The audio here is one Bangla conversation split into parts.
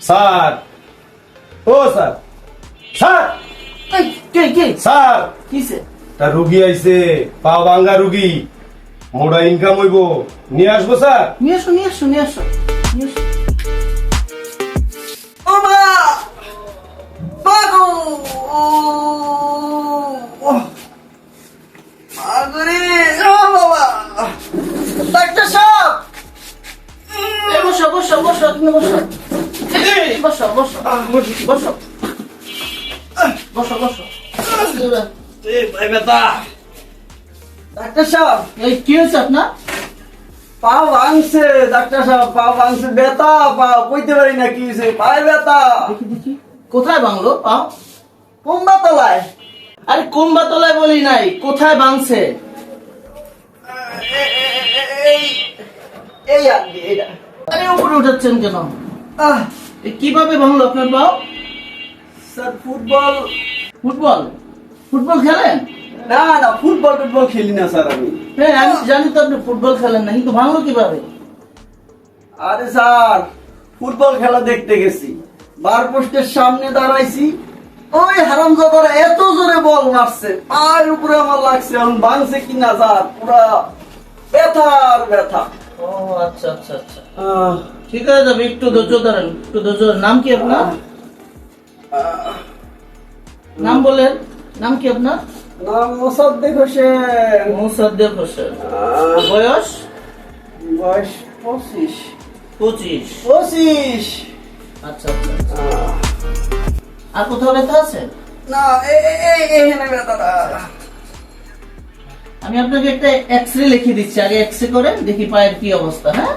স্যার। ও স্যার। স্যার! কে কে? স্যার! কিসে? তা রুগী আইছে পা ভাঙ্গা রুগী। মোটা ইনকাম হইব। নিয়ে আসব স্যার। নিয়ে আসো নিয়ে আসো নিয়ে আসো। নিয়ে আসো। বসো। বসো বসো। বসো। বসো। বসো বসো। ডাক্তার সাহেব এই কি হয়েছে আপনার? পা ভাঙছে ডাক্তার সাহেব পা ভাঙছে। ব্যথা পা কইতে পারি না কি হয়েছে। পায়ে ব্যথা কোথায় ভাঙলো পা? কুম্বা তলায় আরে কুম্বা তলায় বলি নাই কোথায় ভাঙছে? এই এই আর উপরে উঠাচ্ছেন কেন? আহ। কীভাবে ভাঙলো আপনার স্যার ফুটবল। ফুটবল? ফুটবল খেলেন? না না ফুটবল খেলি না স্যার আমি। হ্যাঁ আমি জানি তো আপনি ফুটবল খেলেন না কিন্তু ভাঙলো কীভাবে? আরে স্যার ফুটবল খেলা দেখতে গেছি। বার পোস্টের সামনে দাঁড়াইছি। ওই হারামজাদারা এত জোরে বল মারছে। পায়ের উপরে আমার লাগছে এখন ভাঙছে কিনা স্যার পুরা ব্যথা আর ব্যথা। ও আচ্ছা আচ্ছা আচ্ছা। ঠিক আছে যাবে একটু ধৈর্য ধরেন একটু ধৈর্য নাম কি আপনার? নাম বলেন নাম কি আপনার? নাম মোসাদ্দেক হোসেন। মুসাদ্দেক হোসেন। বয়স? বয়স পঁচিশ। পঁচিশ। পঁচিশ। আচ্ছা আচ্ছা। আর কোথাও ব্যথা আছে? না এই এই- এই এখানে ব্যথাটা আমি আপনাকে একটা এক্স রে লিখে দিচ্ছি। আগে এক্স রে করেন দেখি পায়ের কি অবস্থা হ্যাঁ?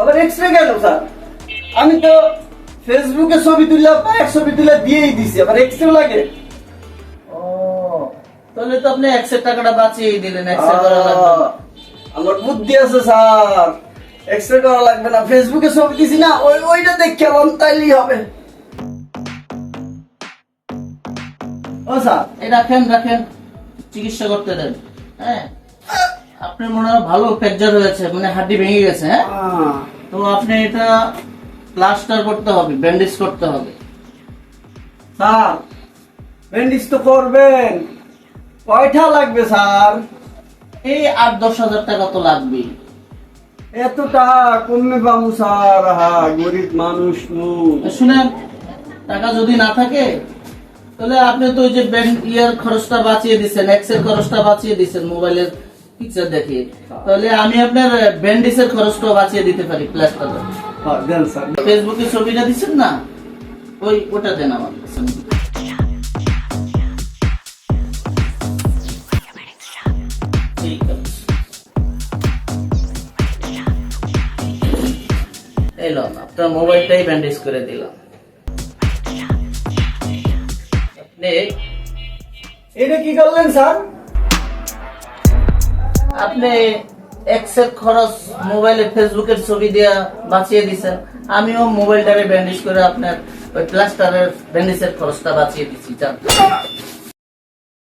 আবার এক্সরে গেল স্যার? আমি তো ফেসবুকে ছবি তুলে পায়ের ছবি তুলে দিয়েই দিছি। আবার এক্সরে লাগে? ও। তাহলে তো আপনি এক্স রে টাকাটা বাঁচিয়ে দিলেন এক্স রে করা লাগবে আমার বুদ্ধি আছে স্যার। এক্সরে করা লাগবে না। ফেসবুকে ছবি দিছি না ওই ওইটা দেখে আমার তাইলেই হবে। ও স্যার। এই রাখেন রাখেন। চিকিৎসা করতে দেন। হ্যাঁ। আপনার মনে হয় ভালো ফ্র্যাকচার হয়েছে মানে হাড্ডি ভেঙে গেছে হ্যাঁ? তো আপনি এটা প্লাস্টার করতে হবে ব্যান্ডেজ করতে হবে। স্যার ব্যান্ডেজ তো করবেন। কয়টা লাগবে স্যার? এই আট দশ হাজার টাকা তো লাগবেই। এতটা কমে পাবো স্যার। হা গরিব মানুষ শুনেন টাকা যদি না থাকে তাহলে আপনি তো ওই যে ব্যান্ড ইয়ার খরচটা বাঁচিয়ে দিচ্ছেন এক্সের খরচটা বাঁচিয়ে দিচ্ছেন মোবাইলের পিকচার দেখে তাহলে আমি আপনার ব্যান্ডেজের খরচটা বাঁচিয়ে দিতে পারি প্লাস্টার হ্যাঁ, দেন স্যার। ফেসবুকে ছবিটা দিচ্ছেন না? ওই ওটা দেন আমার এলাম আপনার মোবাইলটাই ব্যান্ডেজ করে দিলাম। আপনি এটা কি করলেন স্যার? আপনি এক্সের খরচ মোবাইলে ফেসবুকের ছবি দিয়া বাঁচিয়ে দিছেন। আমিও মোবাইলটারে ব্যান্ডেজ করে আপনার ওই প্লাস্টারের ব্যান্ডেজের খরচটা বাঁচিয়ে দিচ্ছি জান